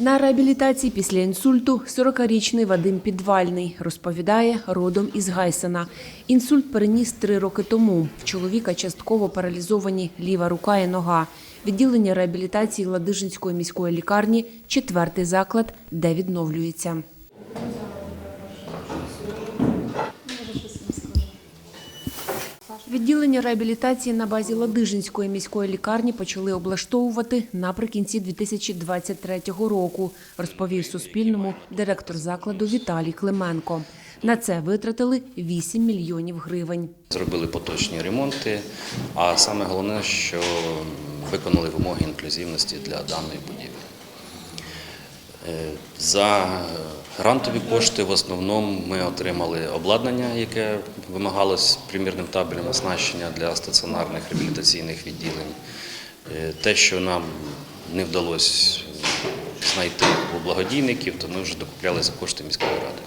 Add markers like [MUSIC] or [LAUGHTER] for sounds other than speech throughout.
На реабілітації після інсульту 40-річний Вадим Підвальний розповідає, родом із Гайсена. Інсульт переніс три роки тому. В чоловіка частково паралізовані ліва рука і нога. Відділення реабілітації Ладижинської міської лікарні – четвертий заклад, де відновлюється. Відділення реабілітації на базі Ладижинської міської лікарні почали облаштовувати наприкінці 2023 року, розповів Суспільному директор закладу Віталій Клименко. На це витратили 8 мільйонів гривень. Зробили поточні ремонти, а саме головне, що виконали вимоги інклюзивності для даної будівлі. Е, За грантові кошти в основному ми отримали обладнання, яке вимагалось примірним табелем оснащення для стаціонарних реабілітаційних відділень. Е, Те, що нам не вдалося знайти у благодійників, то ми вже докупляли за кошти міської ради.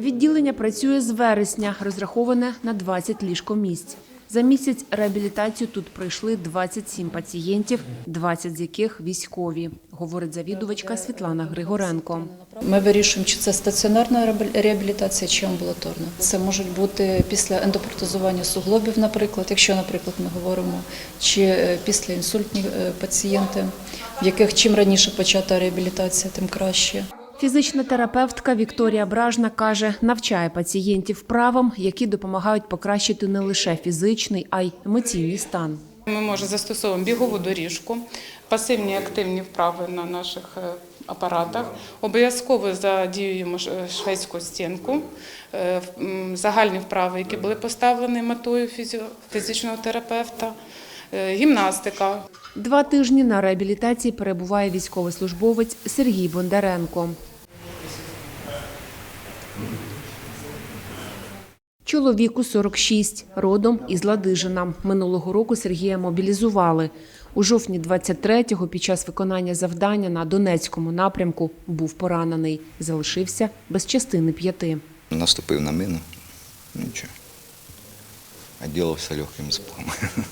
Відділення працює з вересня, розраховане на 20 ліжкомісць. За місяць реабілітацію тут пройшли 27 пацієнтів, 20 з яких військові, говорить завідувачка Світлана Григоренко. Ми вирішуємо, чи це стаціонарна реабілі- реабілітація, чи амбулаторна. Це можуть бути після ендопротезування суглобів, наприклад, якщо, наприклад, ми говоримо, чи е, після інсультні е, пацієнти, в яких чим раніше почата реабілітація, тим краще. Фізична терапевтка Вікторія Бражна каже, навчає пацієнтів вправам, які допомагають покращити не лише фізичний, а й емоційний стан. Ми може застосовуємо бігову доріжку, пасивні активні вправи на наших е, апаратах. Обов'язково задіюємо шведську стінку, е, загальні вправи, які були поставлені метою фізичного терапевта, е, гімнастика. Два тижні на реабілітації перебуває військовослужбовець Сергій Бондаренко. Чоловіку 46, родом із Ладижина. Минулого року Сергія мобілізували. У жовтні 23-го під час виконання завдання на Донецькому напрямку був поранений. Залишився без частини п'яти. Наступив на мину. Нічого. Оділився легким спом.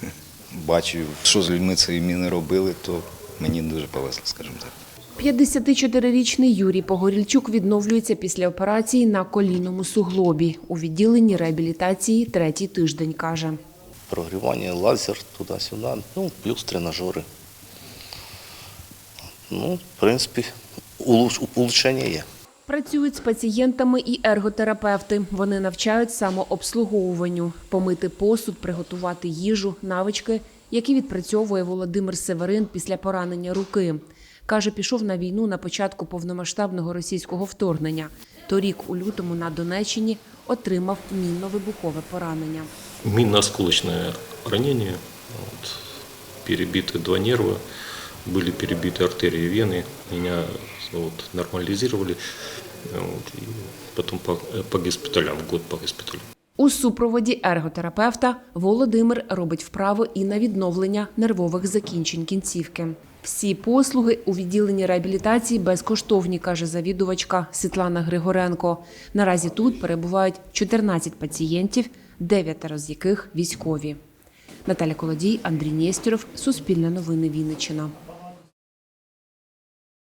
[LAUGHS] Бачив, що з людьми ці міни робили, то мені дуже повезло, скажімо так. 54-річний Юрій Погорільчук відновлюється після операції на колінному суглобі. У відділенні реабілітації третій тиждень, каже. прогрівання, лазер туди-сюди, ну, плюс тренажери. Ну, в принципі, улуч- улучшення є. Працюють з пацієнтами і ерготерапевти. Вони навчають самообслуговуванню, помити посуд, приготувати їжу, навички, які відпрацьовує Володимир Северин після поранення руки. Каже, пішов на війну на початку повномасштабного російського вторгнення. Торік у лютому на Донеччині отримав мінно-вибухове поранення. Минно-осколочное ранение, вот, перебиты два нерва, были перебиты артерии и вены, меня вот, нормализировали, вот, и потом по, по госпиталям, год по госпиталям. У супроводі ерготерапевта Володимир робить вправи і на відновлення нервових закінчень кінцівки. Всі послуги у відділенні реабілітації безкоштовні, каже завідувачка Світлана Григоренко. Наразі тут перебувають 14 пацієнтів, 9 з яких військові. Наталя Колодій, Андрій Нєстєров, Суспільне новини Вінниччина.